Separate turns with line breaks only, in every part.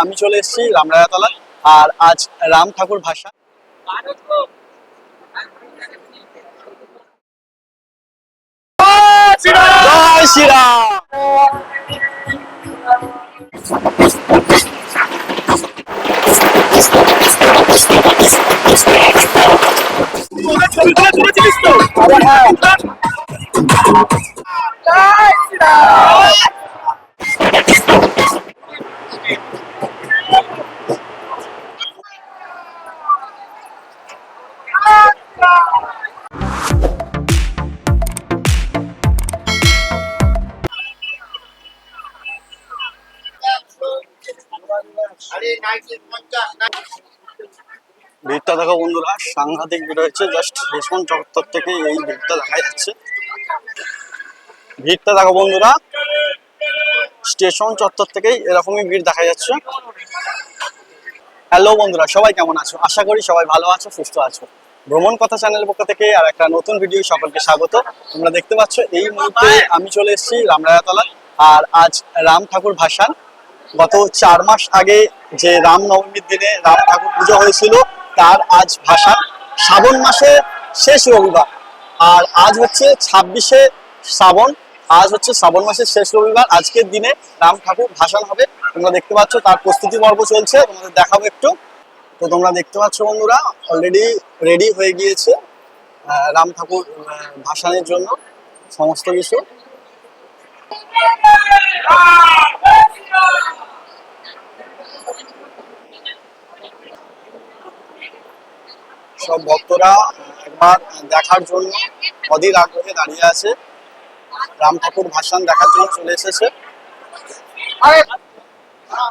আমি চলে এসেছি রামরায়াতলা আর আজ রাম ঠাকুর ভাষা। শ্রীরাম! ভিড়টা দেখো বন্ধুরা, সাংঘাতিক ভিড় হয়েছে। জাস্ট রেশন চত্বর থেকে এই ভিড়টা দেখা যাচ্ছে। ভিড়টা দেখো বন্ধুরা, স্টেশন চত্বর থেকেই এরকমই ভিড় দেখা যাচ্ছে। হ্যালো বন্ধুরা, সবাই কেমন আছো? আশা করি সবাই ভালো আছো, সুস্থ আছো। ভ্রমণ কথা চ্যানেলের পক্ষ থেকে আর একটা নতুন ভিডিও সকলকে স্বাগত। তোমরা দেখতে পাচ্ছ, এই মুহূর্তে আমি চলে এসেছি রামরায়াতলা। আর আজ রাম ঠাকুর ভাসান। গত চার মাস আগে যে রাম নবমীর দিনে রাম ঠাকুর পুজো হয়েছিল তার আজ ভাষা। শ্রাবণ মাসে শেষ রবিবার। আর আজ হচ্ছে ছাব্বিশে শ্রাবণ। আজ হচ্ছে শ্রাবণ মাসের শেষ রবিবার। আজকের দিনে রাম ঠাকুর ভাসান হবে। তোমরা দেখতে পাচ্ছ তার প্রস্তুতি পর্ব চলছে। তোমাদের দেখাবো একটু। তো তোমরা দেখতে পাচ্ছ বন্ধুরা অলরেডি রেডি হয়ে গিয়েছে রাম ঠাকুর ভাসানের জন্য সমস্ত কিছু। সব ভক্তরা একবার দেখার জন্য অধীর আগ্রহে দাঁড়িয়ে আছে। রাম ঠাকুর ভাসান দেখার জন্য চলে এসেছে।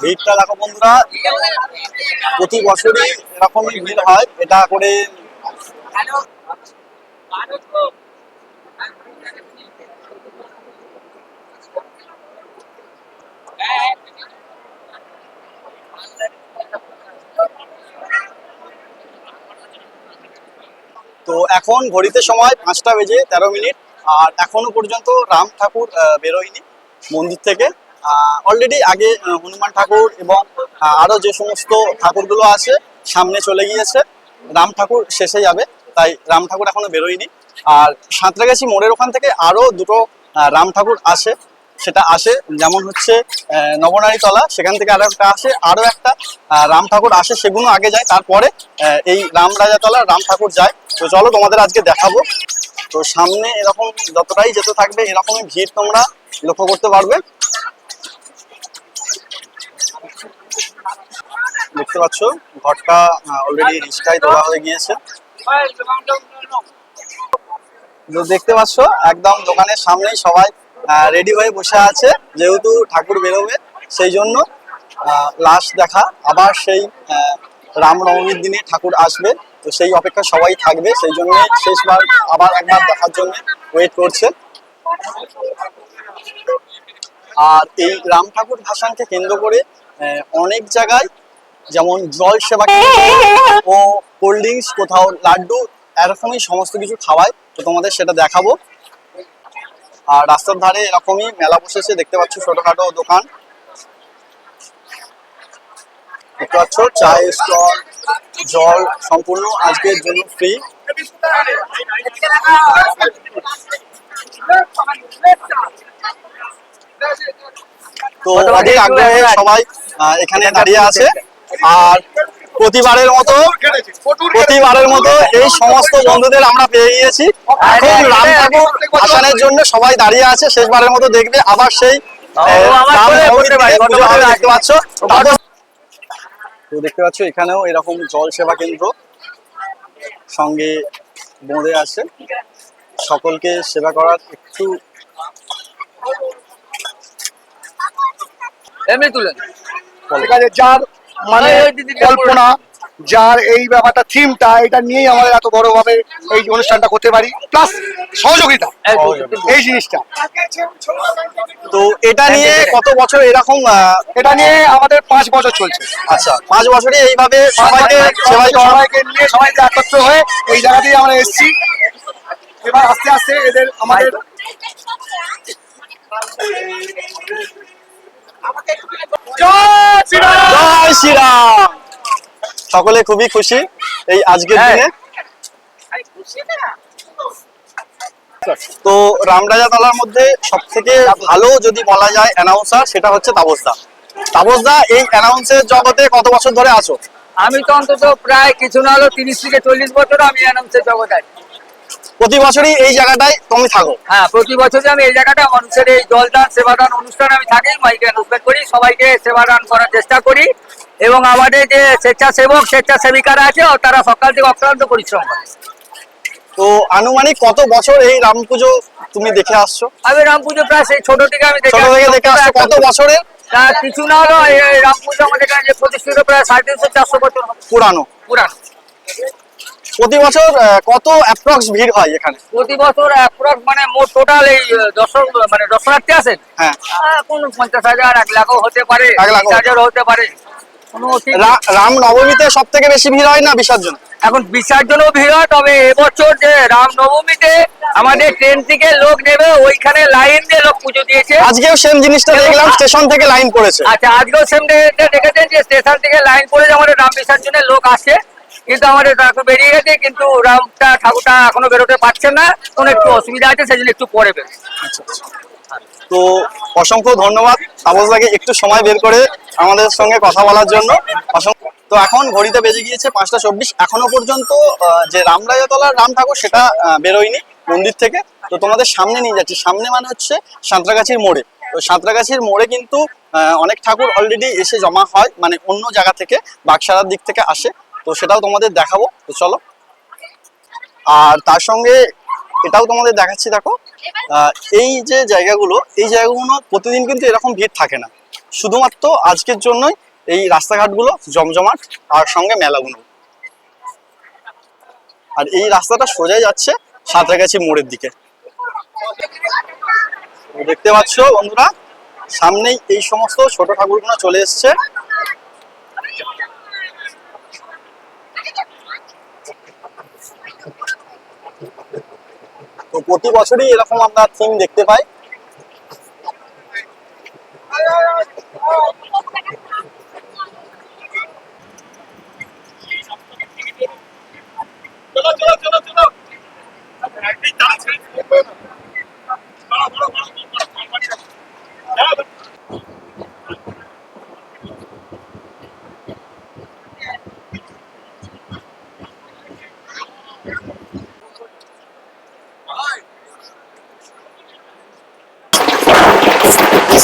ভিড়টা দেখো বন্ধুরা, প্রতি বছরই এরকমই ভিড় হয়, এটা করে তো এখন ঘড়িতে সময় পাঁচটা বেজে তেরো মিনিট আর এখনও পর্যন্ত রাম ঠাকুর বেরোয়নি মন্দির থেকে। অলরেডি আগে হনুমান ঠাকুর এবং আহ, আরও যে সমস্ত ঠাকুরগুলো আছে সামনে চলে গিয়েছে রাম ঠাকুর শেষে যাবে তাই রাম ঠাকুর এখনও বেরোয়নি। আর সাঁতরাগাছি মোড়ের ওখান থেকে আরও দুটো রাম ঠাকুর আসে সেটা আসে, যেমন হচ্ছে নবনারী তলা সেখান থেকে আরও একটা আসে, আরও একটা রাম ঠাকুর আসে, সেগুলো আগে যায়, তারপরে এই রাম রাজাতলা, রাম ঠাকুর যায়। তো চলো তোমাদের আজকে দেখাবো। তো সামনে এরকম যতটাই যেতে থাকবে, এরকমই ভিড় তোমরা লক্ষ্য করতে পারবে। দেখতে পাচ্ছ, ঘরটা অলরেডি রিস্কায় তোলা হয়ে গিয়েছে। দেখতে পাচ্ছ, একদম দোকানের সামনেই সবাই রেডি হয়ে বসে আছে, যেহেতু ঠাকুর বেরোবে, সেই জন্য লাশ দেখা। আবার সেই রামনবমীর দিনে ঠাকুর আসবে, তো সেই অপেক্ষা সবাই থাকবে, সেই জন্য শেষবার, আবার একবার দেখার জন্য ওয়েট করছে। আর এই রাম ঠাকুর ভাসানকে কেন্দ্র করে অনেক জায়গায় যেমন জল সেবা ও কোল্ড ড্রিঙ্কস কোথাও লাড্ডু, এরকমই সমস্ত কিছু খাওয়ায়, তো তোমাদের সেটা দেখাবো। আর রাস্তার ধারে এরকমই মেলা বসেছে দেখতে পাচ্ছ, ছোটখাটো দোকান। দেখতে পাচ্ছ চায়ের স্টল, জল সম্পূর্ণ আজকের জন্য ফ্রি তো অধীর আগ্রহে সবাই এখানে দাঁড়িয়ে আছে। আর প্রতিবারের মতো প্রতিবারের মতো এই সমস্ত বন্ধুদের আমরা পেয়ে গিয়েছি। এখন রাম ঠাকুর জন্য সবাই দাঁড়িয়ে আছে শেষবারের মতো দেখবে আবার সেই পাচ্ছ। তো দেখতে পাচ্ছ এখানেও এরকম জল সেবা কেন্দ্র সঙ্গে বোঁদে আছে। সকলকে সেবা করার একটু
এমনি তুলেন
যার মানে কল্পনা যার এই ব্যাপারটা থিমটা এটা নিয়েই আমাদের এত বড় ভাবে এই অনুষ্ঠানটা করতে পারি প্লাস সহযোগিতা। এই জিনিসটা।
তো এটা নিয়ে কত বছর এরকম
এটা নিয়ে আমাদের পাঁচ বছর চলছে।
আচ্ছা পাঁচ বছরই এইভাবে সবাইকে সেবাই
সবাইকে নিয়ে সবাইকে একত্র হয়ে এই জায়গাতেই আমরা এসেছি। এবার আস্তে আস্তে এদের আমাদের
জয়
জয় শ্রীরাম! সকলে খুবই খুশি এই আজকের
হ্যাঁ।
দিনে। তো রামরাজা তালার মধ্যে সব থেকে ভালো যদি বলা যায় অ্যানাউন্সার সেটা হচ্ছে তাপসদা। তাপসদা এই অ্যানাউন্সের জগতে কত বছর ধরে আছো?
আমি তো অন্তত প্রায় কিছু না হলো তিরিশ থেকে চল্লিশ বছর আমি অ্যানাউন্সের জগতে আছি।
প্রতি বছরই এই জায়গাটায় তুমি থাকো।
হ্যাঁ প্রতি বছরই আমি এই জায়গাটা মানুষের এই জলদান সেবাদান অনুষ্ঠান আমি থাকি মাইকে অ্যানাউন্সমেন্ট করি সবাইকে সেবাদান করার চেষ্টা করি। এবং আমাদের যে স্বেচ্ছাসেবক স্বেচ্ছাসেবিকারা আছে তারা সকাল থেকে অক্লান্ত পরিশ্রম করে।
তো আনুমানিক কত বছর এই রাম পুজো তুমি দেখে আসছো?
আমি রাম পুজো প্রায় সেই ছোট থেকে আমি দেখে
ছোট থেকে দেখে আসছো কত বছরের?
তা কিছু না হলো রাম পুজো আমাদের প্রতিষ্ঠিত প্রায় সাড়ে তিনশো চারশো বছর
পুরানো।
পুরান।
প্রতি বছর কত অ্যাপ্রক্স ভিড় হয় এখানে?
প্রতি বছর অ্যাপ্রক্স মানে মোট টোটাল এই দর্শক মানে দর্শনার্থী আছেন?
হ্যাঁ।
কোন পঞ্চাশ হাজার এক লাখও হতে পারে
এক
লাখ হাজারও হতে পারে।
রাম নবমীতে সব থেকে বেশি ভিড় হয় না বিসর্জন?
এখন বিসর্জনও ভিড় হয় তবে এবছর যে রাম নবমীতে আমাদের ট্রেন থেকে লোক নেবে ওইখানে লাইন দিয়ে লোক পুজো দিয়েছে।
আজকেও সেম জিনিসটা দেখলাম স্টেশন থেকে লাইন পড়েছে।
আচ্ছা আজকেও সেম দেখেছেন যে স্টেশন থেকে লাইন পড়ে যে আমাদের রাম বিসর্জনের লোক আসে কিন্তু আমাদের ঠাকুর বেরিয়ে গেছে কিন্তু রামটা ঠাকুরটা এখনও বেরোতে পারছে না। কোনো একটু অসুবিধা আছে সেই জন্য একটু পরে বেরোবে।
আচ্ছা, আচ্ছা। তো অসংখ্য ধন্যবাদ। তাপসদাকে একটু সময় বের করে আমাদের সঙ্গে কথা বলার জন্য। তো এখন ঘড়িতে বেজে গিয়েছে পাঁচটা চব্বিশ। এখনও পর্যন্ত যে রামরাজাতলার রাম ঠাকুর সেটা বেরোয়নি মন্দির থেকে। তো তোমাদের সামনে নিয়ে যাচ্ছি। সামনে মানে হচ্ছে সাঁতরাগাছির মোড়ে। তো সাঁতরাগাছির মোড়ে কিন্তু অনেক ঠাকুর অলরেডি এসে জমা হয় মানে অন্য জায়গা থেকে বাক্সারার দিক থেকে আসে। তো সেটাও তোমাদের দেখাবো, তো চলো। আর তার সঙ্গে এটাও তোমাদের দেখাচ্ছি, দেখো। এই যে জায়গাগুলো, এই জায়গাগুলো প্রতিদিন কিন্তু এরকম ভিড় থাকে না। শুধুমাত্র আজকের জন্যই এই রাস্তাঘাটগুলো জমজমাট আর সঙ্গে মেলাগুলো আর এই রাস্তাটা সোজাই যাচ্ছে সাঁতরাগাছি মোড়ের দিকে। দেখতে পাচ্ছ বন্ধুরা, সামনেই এই সমস্ত ছোট ঠাকুরগুলো চলে এসছে। প্রতি বছরই এরকম আমরা থিম দেখতে পাই।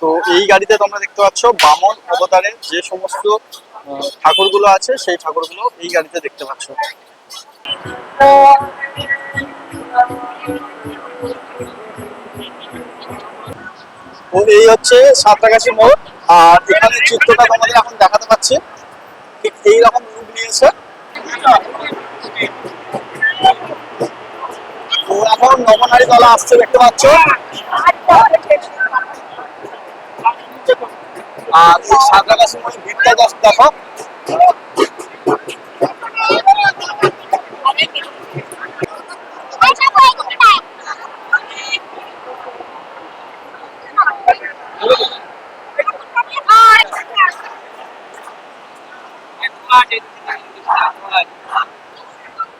তো এই গাড়িতে তোমরা দেখতে পাচ্ছ বামন অবতারের যে সমস্ত ঠাকুরগুলো আছে, সেই ঠাকুরগুলো এই গাড়িতে দেখতে পাচ্ছ। তো এই হচ্ছে সাঁতরাগাছি মোড়। আর এখানে চিত্রটা তোমাদের এখন দেখাতে পাচ্ছি। ঠিক এইরকম রূপ নিয়েছে। তো এখন নবনারী তলা আসছে, দেখতে পাচ্ছ? আর সাঁতরাগাছি মোড়ে ভিড়টা দেখো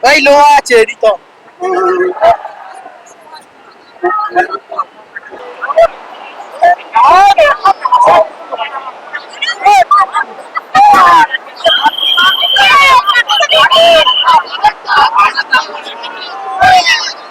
এই লোহা আছে রিতম
এখন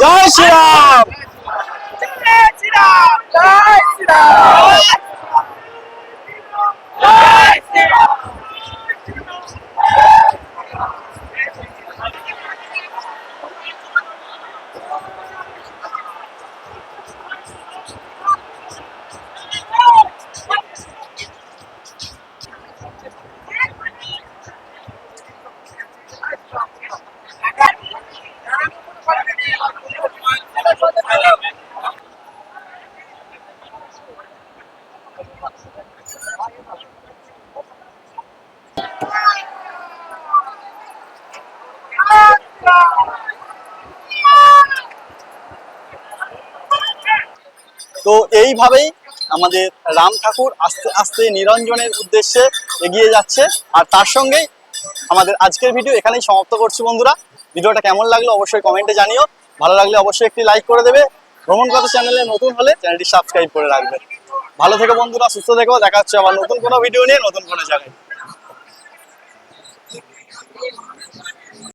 জয় শ্রীরাম তো এইভাবেই আমাদের রাম ঠাকুর আস্তে আস্তে নিরঞ্জনের উদ্দেশ্যে এগিয়ে যাচ্ছে। আর তার সঙ্গেই আমাদের আজকের ভিডিও এখানেই সমাপ্ত করছি বন্ধুরা। ভিডিওটা কেমন লাগল অবশ্যই কমেন্টে জানিও। ভালো লাগলে অবশ্যই একটি লাইক করে দেবে। ভ্রমণ কথা চ্যানেলে নতুন হলে চ্যানেলটি সাবস্ক্রাইব করে রাখবে। ভালো থেকে বন্ধুরা, সুস্থ থেকো। দেখা হচ্ছে আবার নতুন কোনো ভিডিও নিয়ে নতুন কোনো জায়গায়।